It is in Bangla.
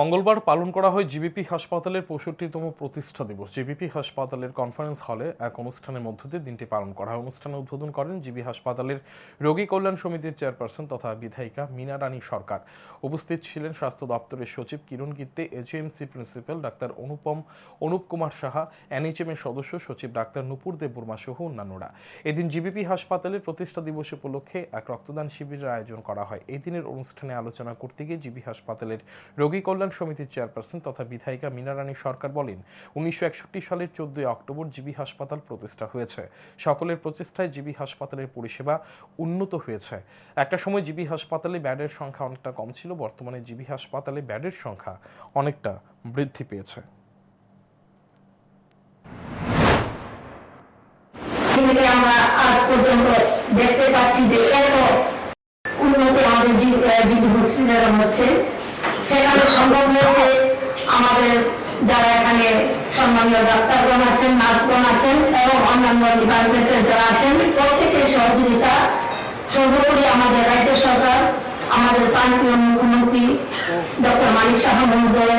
মঙ্গলবার পালন করা হয় জিবিপি হাসপাতালের পঁয়ষট্টিতম প্রতিষ্ঠা দিবস। জিবিপি হাসপাতালের কনফারেন্স হলে এক অনুষ্ঠানের মধ্য দিয়ে দিনটি পালন করা হয়। অনুষ্ঠানে উদ্বোধন করেন জিবি হাসপাতালের রোগী কল্যাণ সমিতির চেয়ারপারসন তথা বিধায়িকা মীনা রানী সরকার। উপস্থিত ছিলেন স্বাস্থ্য দপ্তরের সচিব Kiran Gitte AGMC principal doctor Anupam, Anup Kumar Saha NHM এর সদস্য সচিব ডাক্তার নুপুর দেববর্মা সহ অন্যান্যরা। এদিন জিবিপি হাসপাতালের প্রতিষ্ঠা দিবস উপলক্ষে এক রক্তদান শিবিরের আয়োজন করা হয়। এই দিনের অনুষ্ঠানে আলোচনা করতে গিয়ে জিবি হাসপাতালের রোগী কল্যাণ সমিতির চেয়ারপারসন তথা বিধায়িকা মীনা রানী সরকার বলেন, উনিশশো একষট্টি সালের চোদ্দই অক্টোবর জিবি হাসপাতাল প্রতিষ্ঠা হয়েছে। সকলের প্রচেষ্টায় জিবি হাসপাতালের পরিষেবা উন্নত হয়েছে। একটা সময় জিবি হাসপাতালে ব্যাডের সংখ্যা অনেকটা কম ছিল, বর্তমানে জিবি হাসপাতালে ব্যাডের সংখ্যা অনেকটা বৃদ্ধি পেয়েছে। দেখতে পাচ্ছি যে এত উন্নতি আমাদের হসপিটালে হচ্ছে সেখানে সম্ভব হয়েছে আমাদের যারা এখানে সম্মানীয় ডাক্তারগণ আছেন, নার্সগণ আছেন এবং অন্যান্য ডিপার্টমেন্টের যারা আছেন, প্রত্যেকের সহযোগিতা সর্বোপরি আমাদের রাজ্য সরকার, আমাদের প্রান্তীয় মুখ্যমন্ত্রী ডক্টর মালিক শাহ এখানে